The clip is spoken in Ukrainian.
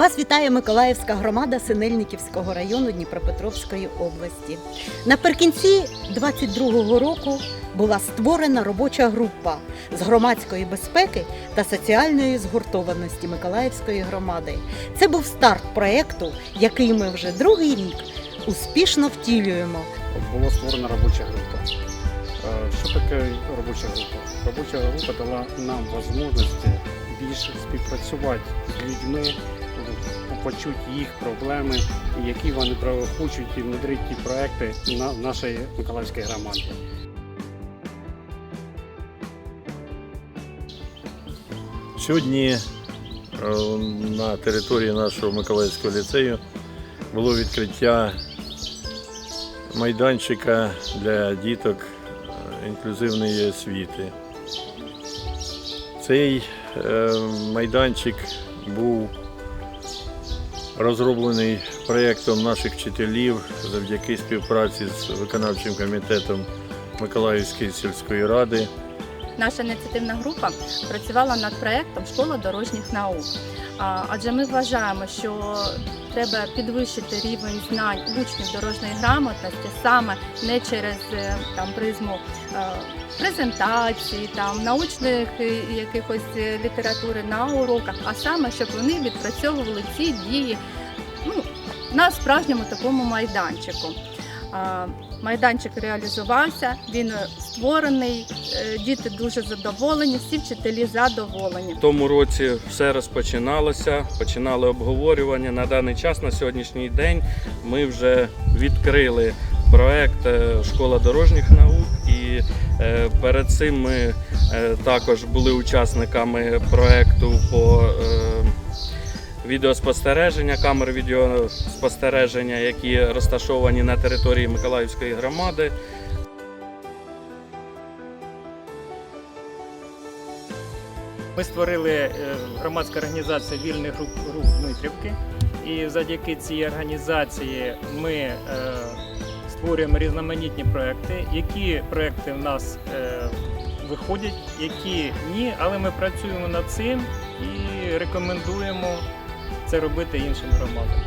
Вас вітає Миколаївська громада Синельниківського району Дніпропетровської області. Наприкінці 22-го року була створена робоча група з громадської безпеки та соціальної згуртованості Миколаївської громади. Це був старт проєкту, який ми вже другий рік успішно втілюємо. була створена робоча група. Е, Що таке робоча група? Робоча група дала нам можливості більше співпрацювати з людьми, почути їх проблеми, які вони хочуть і внедрити ті проекти на нашої Миколаївської громади. Сьогодні е, на території нашого Миколаївського ліцею було відкриття майданчика для діток е, інклюзивної освіти. Цей е, майданчик був розроблений проєктом наших вчителів завдяки співпраці з виконавчим комітетом Миколаївської сільської ради. Наша ініціативна група працювала над проєктом Школа дорожніх наук. Адже ми вважаємо, що треба підвищити рівень знань учнів дорожньої грамотності саме не через е, там призму е, презентацій, там научних е, якихось літератури на уроках, а саме щоб вони відпрацьовували ці дії ну, на справжньому такому майданчику. Майданчик реалізувався, він е, створений, е, діти дуже задоволені, всі вчителі задоволені. В тому році все розпочиналося, починали обговорювання. На даний час, на сьогоднішній день, ми вже відкрили проект е, Школа дорожніх наук. І перед цим ми також були учасниками проекту по відеоспостереження, камер відеоспостереження, які розташовані на території Миколаївської громади. Ми створили е, громадську організацію вільних груп, груп Дмитрівки. І завдяки цій організації ми е, створюємо різноманітні проекти. Які проекти в нас е, виходять, які ні, але ми працюємо над цим і рекомендуємо це робити іншим громадам.